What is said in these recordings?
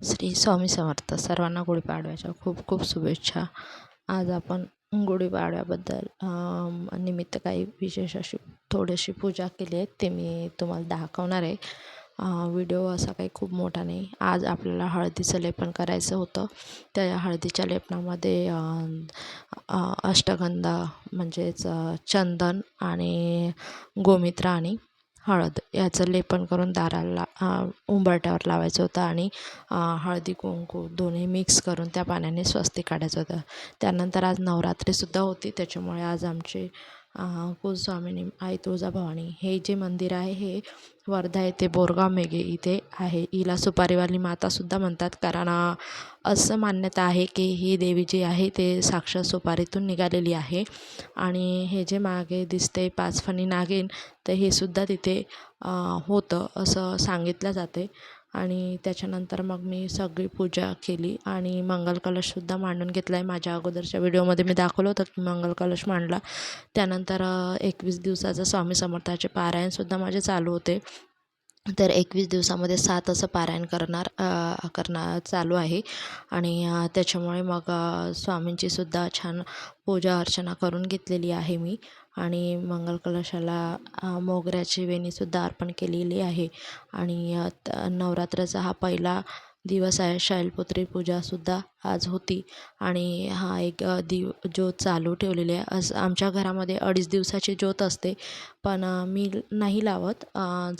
श्री स्वामी समर्थ सर्वांना गुढीपाडव्याच्या खूप खूप शुभेच्छा. आज आपण गुढीपाडव्याबद्दल निमित्त काही विशेष अशी थोडीशी पूजा केली आहे ते मी तुम्हाला दाखवणार आहे. व्हिडिओ असा काही खूप मोठा नाही. आज आपल्याला हळदीचं लेपन करायचं होतं. त्या हळदीच्या लेपनामध्ये अष्टगंधा म्हणजेच चंदन आणि गोमित्र आणि हळद याचं लेपन करून दाराला उंबरट्यावर उंबरठ्यावर लावायचं होतं आणि हळदी कुंकू दोन्ही मिक्स करून त्या पाण्याने स्वस्तिक काढायचं होतं. त्यानंतर आज नवरात्रीसुद्धा होती त्याच्यामुळे आज आमचे कुलस्वामिनी आई तुळजाभवानी हे जे मंदिर आहे हे वर्धा येथे बोरगाव मेघे इथे आहे. हिला सुपारीवाली मातासुद्धा म्हणतात. कारण असं मान्यता आहे की ही देवी जी आहे ते साक्षात सुपारीतून निघालेली आहे. आणि हे जे मागे दिसते पाचफणी नागिन तर हे सुद्धा तिथे होतं असं सांगितलं जाते. आणि त्याच्यानंतर मग मी सगळी पूजा केली आणि मंगल कलशसुद्धा मांडून घेतला आहे माझ्या अगोदरच्या व्हिडिओमध्ये मी दाखवलं होतं की मंगल कलश मांडला. त्यानंतर एकवीस दिवसाचं स्वामी समर्थाचे पारायणसुद्धा माझे चालू होते. तर एकवीस दिवसामध्ये सात असं पारायण करणार करणार चालू आहे. आणि त्याच्यामुळे मग स्वामींचीसुद्धा छान पूजा अर्चना करून घेतलेली आहे मी. आणि मंगल कलशाला मोगऱ्याची वेणीसुद्धा अर्पण केलेली आहे. आणि त- नवरात्राचा हा पहिला दिवस आहे. शैलपुत्री पूजासुद्धा आज होती. आणि हा एक दिव ज्योत चालू ठेवलेली आहे. असं आमच्या घरामध्ये अडीच दिवसाची ज्योत असते. पण मी नाही लावत.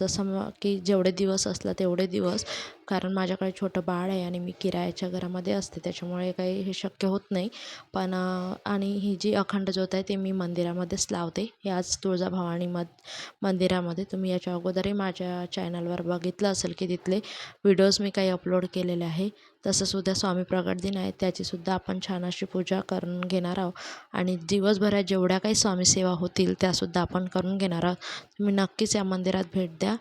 जसं मग की जेवढे दिवस असला तेवढे दिवस कारण माझ्याकडे छोटं बाळ आहे आणि मी किरायाच्या घरामध्ये असते त्याच्यामुळे काही हे शक्य होत नाही. पण आणि ही जी अखंड ज्योत आहे ते मी मंदिरामध्येच लावते. याच तुळजाभवानी मद मंदिरामध्ये तुम्ही याच्या अगोदरही माझ्या चॅनलवर बघितलं असेल की तिथले व्हिडिओज मी काही अपलोड केलेले आहे. तसंच उद्या स्वामी प्रगट दिन आहे त्याचीसुद्धा आपण छान अशी पूजा करून घेणार आहोत. आणि दिवसभरात जेवढ्या काही स्वामी सेवा होतील त्यासुद्धा आपण करून घेणार आहोत. तुम्ही नक्कीच या मंदिरात भेट द्या.